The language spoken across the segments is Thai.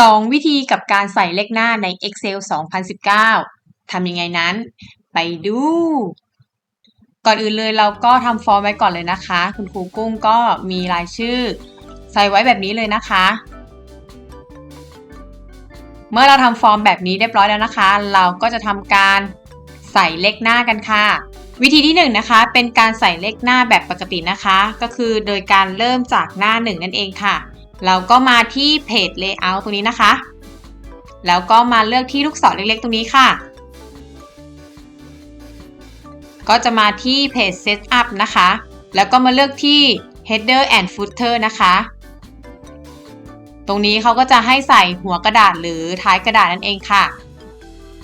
2 วิธีกับการใส่เลขหน้าใน Excel 2019 ทำยังไงนั้น ไปดู ก่อนอื่นเลยเราก็ทำฟอร์มไว้ก่อนเลยนะคะ คุณครูกุ้งก็มีรายชื่อ ใส่ไว้แบบนี้เลยนะคะ เมื่อเราทำฟอร์มแบบนี้เรียบร้อยแล้วนะคะ เราก็จะทำการใส่เลขหน้ากันค่ะวิธีที่1นนะคะเป็นการใส่เลขหน้าแบบปกตินะคะ ก็คือโดยการเริ่มจากหน้า 1 นั่นเองค่ะ เราก็มาที่เพจ Layout ตรงนี้นะคะ แล้วก็มาเลือกที่ลูกศรเล็กๆ ตรงนี้ค่ะ ก็จะมาที่เพจ Setup นะคะ แล้วก็มาเลือกที่ Header and Footer นะคะตรงนี้เขาก็จะให้ใส่หัวกระดาษหรือท้ายกระดาษนั่นเองค่ะ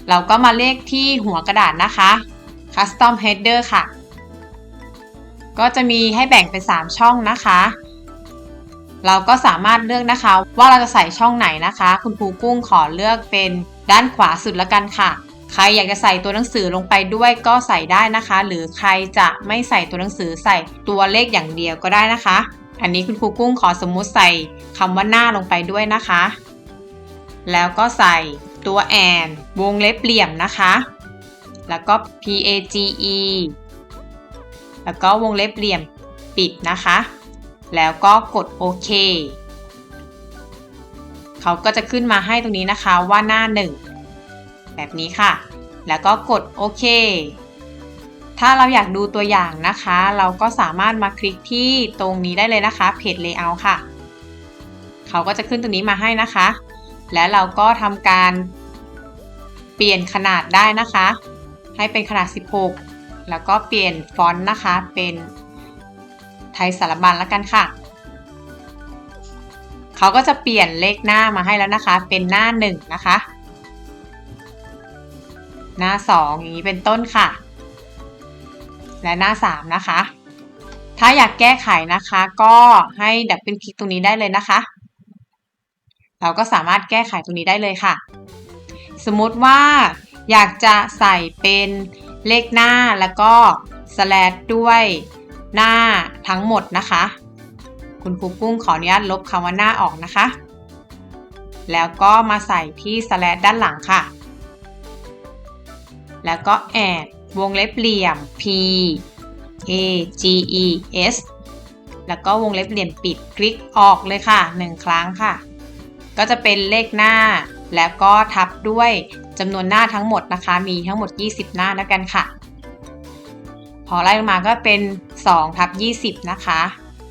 เราก็มาเลขที่หัวกระดาษนะคะ Custom Header ค่ะ ก็จะมีให้แบ่งเป็น 3 ช่องนะคะ เราก็สามารถเลือกนะคะ ว่าเราจะใส่ช่องไหนนะคะ คุณครูกุ้งขอเลือกเป็นด้านขวาสุดละกันค่ะ ใครอยากจะใส่ตัวหนังสือลงไปด้วยก็ใส่ได้นะคะ หรือใครจะไม่ใส่ตัวหนังสือใส่ตัวเลขอย่างเดียวก็ได้นะคะ อันนี้คุณครูกุ้งขอสมมุติใส่คำว่าหน้าลงไปด้วยนะคะ แล้วก็ใส่ตัวแอนวงเล็บเหลี่ยมนะคะ แล้วก็ PAGE แล้วก็วงเล็บเหลี่ยมปิดนะคะ แล้วก็กดโอเคเขาก็จะขึ้นมาให้ตรงนี้นะคะว่าหน้า 1 แบบนี้ค่ะ แล้วก็กดโอเค ถ้าเราอยากดูตัวอย่างนะคะ เราก็สามารถมาคลิกที่ตรงนี้ได้เลยนะคะเพจ Layout ค่ะ เขาก็จะขึ้นตรงนี้มาให้นะคะ และเราก็ทำการเปลี่ยนขนาดได้นะคะ ให้เป็นขนาด 16 แล้วก็เปลี่ยนฟอนต์นะคะเป็น ไทยสารบัญแล้วกันค่ะ เขาก็จะเปลี่ยนเลขหน้ามาให้แล้วนะคะ เป็นหน้า 1 นะคะ หน้า 2 อย่างนี้เป็นต้นค่ะ และหน้า 3 นะคะ ถ้าอยากแก้ไขนะคะก็ให้ดับเป็นคลิกตรงนี้ได้เลยนะคะ เราก็สามารถแก้ไขตรงนี้ได้เลยค่ะ สมมุติว่าอยากจะใส่เป็นเลขหน้าแล้วก็สแลดด้วย หน้าทั้งหมดนะคะ คุณครูกุ้งขออนุญาตลบคำว่าหน้าออกนะคะ แล้วก็มาใส่ที่สแลดด้านหลังค่ะ แล้วก็แอดวงเล็บเหลี่ยม p a g e s แล้วก็วงเล็บเหลี่ยมปิดคลิกออกเลยค่ะ 1 ครั้งค่ะ ก็จะเป็นเลขหน้า แล้วก็ทับด้วยจำนวนหน้าทั้งหมดนะคะ มีทั้งหมด 20 หน้าแล้วกันค่ะ พอไล่ลงมาก็เป็น2ทับ20 นะคะ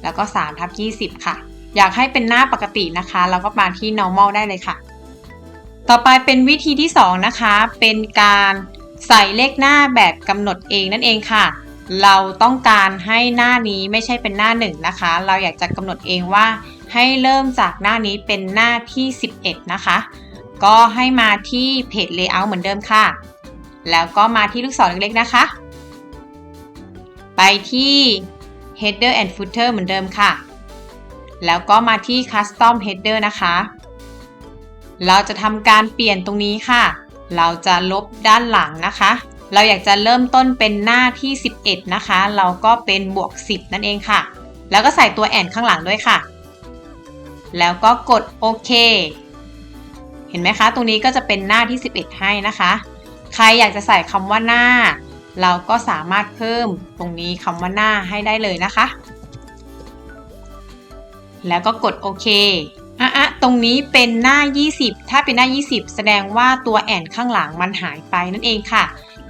แล้วก็3ทับ20 ค่ะ อยากให้เป็นหน้าปกตินะคะเราก็มาที่ normal ได้เลยค่ะ ต่อไปเป็นวิธีที่ 2 นะคะ เป็นการใส่เลขหน้าแบบกำหนดเองนั่นเองค่ะ เราต้องการให้หน้านี้ไม่ใช่เป็นหน้า 1 นะคะ เราอยากจะกำหนดเองว่า ให้เริ่มจากหน้านี้เป็นหน้าที่ 11 นะคะ ก็ให้มาที่เพจ Layout เหมือนเดิมค่ะ แล้วก็มาที่ลูกศรเล็กๆนะคะ ไปที่ Header and Footer เหมือนเดิมค่ะ แล้วก็มาที่ Custom Header นะคะ เราจะทำการเปลี่ยนตรงนี้ค่ะ เราจะลบด้านหลังนะคะ เราอยากจะเริ่มต้นเป็นหน้าที่ 11 นะคะ เราก็เป็นบวก 10 นั่นเองค่ะ แล้วก็ใส่ตัวแอนข้างหลังด้วยค่ะ แล้วก็กดโอเค เห็นไหมคะ ตรงนี้ก็จะเป็นหน้าที่ 11 ให้นะคะ ใครอยากจะใส่คำว่าหน้า เราก็สามารถเพิ่มตรงนี้คำว่าหน้าให้ได้เลยนะคะ แล้วก็กดโอเคอะอะตรงนี้เป็นหน้า 20 ถ้าเป็นหน้า 20 แสดงว่าตัวแอนข้างหลังมันหายไปนั่นเองค่ะ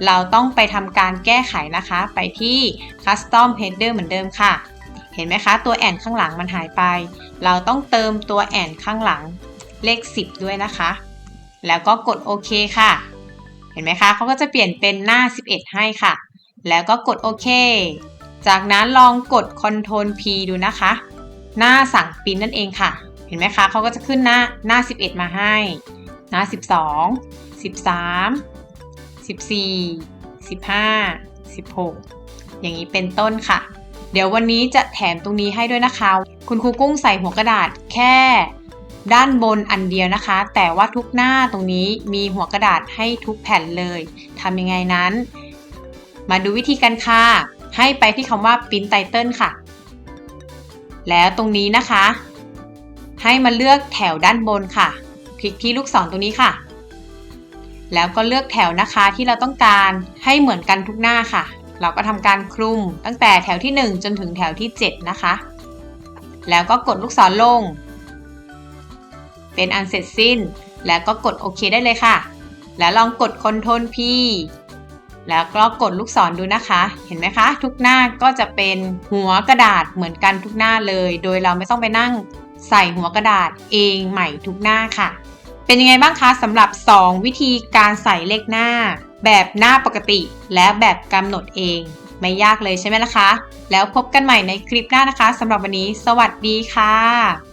เราต้องไปทำการแก้ไขนะคะ ไปที่ Custom Header เหมือนเดิมค่ะ เห็นไหมคะ ตัวแอนข้างหลังมันหายไป เราต้องเติมตัวแอนข้างหลังเลข 10 ด้วยนะคะ แล้วก็กดโอเคค่ะ ห็นไหมคะเขาก็จะเปลี่ยนเป็นหน้า 11 ให้ค่ะ แล้วก็กดโอเค จากนั้นลองกด Ctrl P ดูนะคะ หน้าสั่งปิ้นนั่นเองค่ะ เห็นไหมคะเขาก็จะขึ้นหน้าหน้า 11 มาให้ หน้า 12 13 14 15 16 อย่างนี้เป็นต้นค่ะ เดี๋ยววันนี้จะแถมตรงนี้ให้ด้วยนะคะ คุณครูกุ้งใส่หัวกระดาษแค่ ด้านบนอันเดียวนะคะ แต่ว่าทุกหน้าตรงนี้มีหัวกระดาษให้ทุกแผ่นเลยทำยังไงนั้น มาดูวิธีกันค่ะ ให้ไปที่คำว่า Print Title ค่ะ แล้วตรงนี้นะคะ ให้มาเลือกแถวด้านบนค่ะ คลิกที่ลูกศรตรงนี้ค่ะ แล้วก็เลือกแถวนะคะที่เราต้องการให้เหมือนกันทุกหน้าค่ะ เราก็ทำการคลุมตั้งแต่แถวที่ 1 จนถึงแถวที่ 7 นะคะ แล้วก็กดลูกศรลง เป็นอันเสร็จสิ้น แล้วก็กดโอเคได้เลยค่ะ แล้วลองกด Ctrl P แล้วก็กดลูกศรดูนะคะ เห็นไหมคะ ทุกหน้าก็จะเป็นหัวกระดาษเหมือนกันทุกหน้าเลย โดยเราไม่ต้องไปนั่งใส่หัวกระดาษเองใหม่ทุกหน้าค่ะ เป็นยังไงบ้างคะสำหรับ 2 วิธีการใส่เลขหน้า แบบหน้าปกติ และแบบกำหนดเอง ไม่ยากเลยใช่ไหมล่ะคะ แล้วพบกันใหม่ในคลิปหน้านะคะสำหรับวันนี้ สวัสดีค่ะ